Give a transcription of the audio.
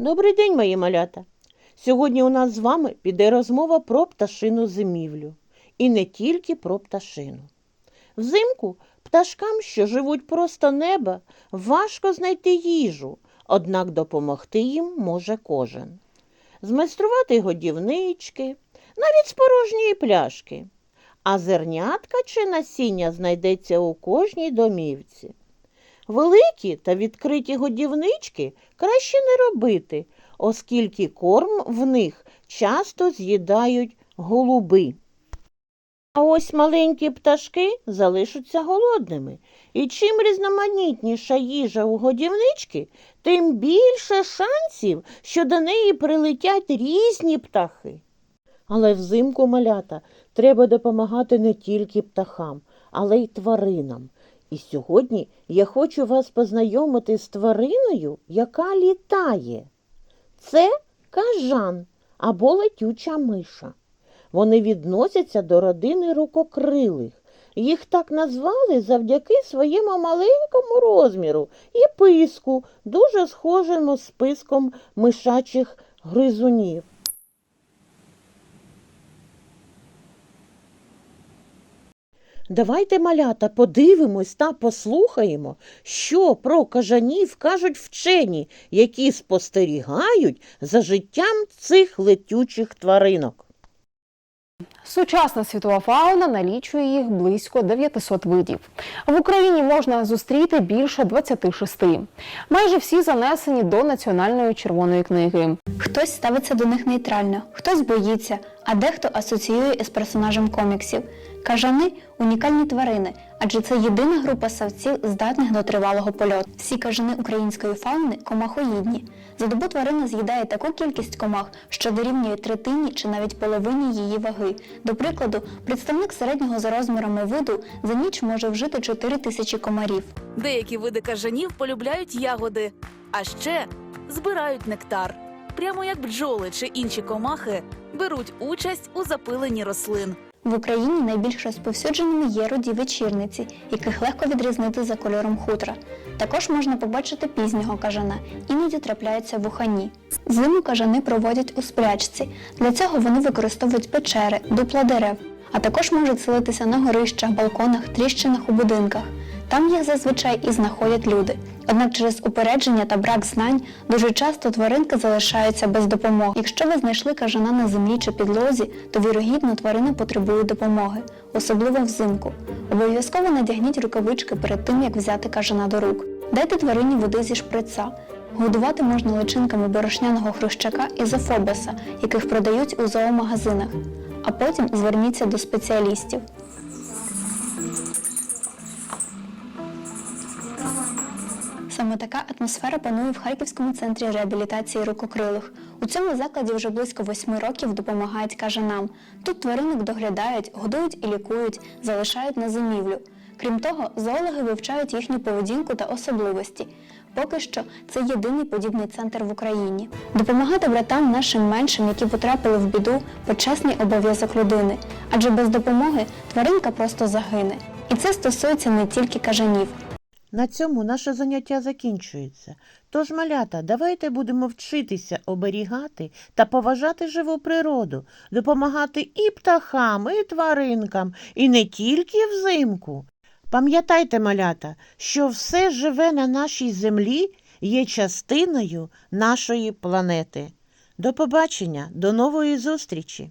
Добрий день, мої малята. Сьогодні у нас з вами піде розмова про пташину зимівлю. І не тільки про пташину. Взимку пташкам, що живуть просто неба, важко знайти їжу, однак допомогти їм може кожен. Змайструвати годівнички, навіть з порожньої пляшки. А зернятка чи насіння знайдеться у кожній домівці. Великі та відкриті годівнички краще не робити, оскільки корм в них часто з'їдають голуби. А ось маленькі пташки залишаться голодними. І чим різноманітніша їжа у годівнички, тим більше шансів, що до неї прилетять різні птахи. Але взимку малята треба допомагати не тільки птахам, але й тваринам. І сьогодні я хочу вас познайомити з твариною, яка літає. Це кажан або летюча миша. Вони відносяться до родини рукокрилих. Їх так назвали завдяки своєму маленькому розміру і писку, дуже схожому з писком мишачих гризунів. Давайте, малята, подивимось та послухаємо, що про кажанів кажуть вчені, які спостерігають за життям цих летючих тваринок. Сучасна світова фауна налічує їх близько 900 видів. В Україні можна зустріти більше 26. Майже всі занесені до Національної червоної книги. Хтось ставиться до них нейтрально, хтось боїться, а дехто асоціює із персонажем коміксів. Кажани унікальні тварини, адже це єдина група савців, здатних до тривалого польоту. Всі кажани української фауни комахоїдні. За добу тварина з'їдає таку кількість комах, що дорівнює третині чи навіть половині її ваги. До прикладу, представник середнього за розмірами виду за ніч може вжити 4 тисячі комарів. Деякі види кажанів полюбляють ягоди, а ще збирають нектар. Прямо як бджоли чи інші комахи беруть участь у запиленні рослин. В Україні найбільш розповсюдженими є роді вечірниці, яких легко відрізнити за кольором хутра. Також можна побачити пізнього кажана, іноді трапляються вухані. Зиму кажани проводять у сплячці. Для цього вони використовують печери, дупла дерев, а також можуть селитися на горищах, балконах, тріщинах у будинках. Там їх зазвичай і знаходять люди. Однак через упередження та брак знань дуже часто тваринки залишаються без допомоги. Якщо ви знайшли кажана на землі чи підлозі, то вірогідно тварина потребує допомоги, особливо взимку. Обов'язково надягніть рукавички перед тим, як взяти кажана до рук. Дайте тварині води зі шприца. Годувати можна личинками борошняного хрущака і зафобеса, яких продають у зоомагазинах. А потім зверніться до спеціалістів. Саме така атмосфера панує в Харківському центрі реабілітації рукокрилих. У цьому закладі вже близько восьми років допомагають кажанам. Тут тваринок доглядають, годують і лікують, залишають на зимівлю. Крім того, зоологи вивчають їхню поведінку та особливості. Поки що це єдиний подібний центр в Україні. Допомагати братам нашим меншим, які потрапили в біду, почесний обов'язок людини, адже без допомоги тваринка просто загине. І це стосується не тільки кажанів. На цьому наше заняття закінчується. Тож, малята, давайте будемо вчитися оберігати та поважати живу природу, допомагати і птахам, і тваринкам, і не тільки взимку. Пам'ятайте, малята, що все живе на нашій землі є частиною нашої планети. До побачення, до нової зустрічі!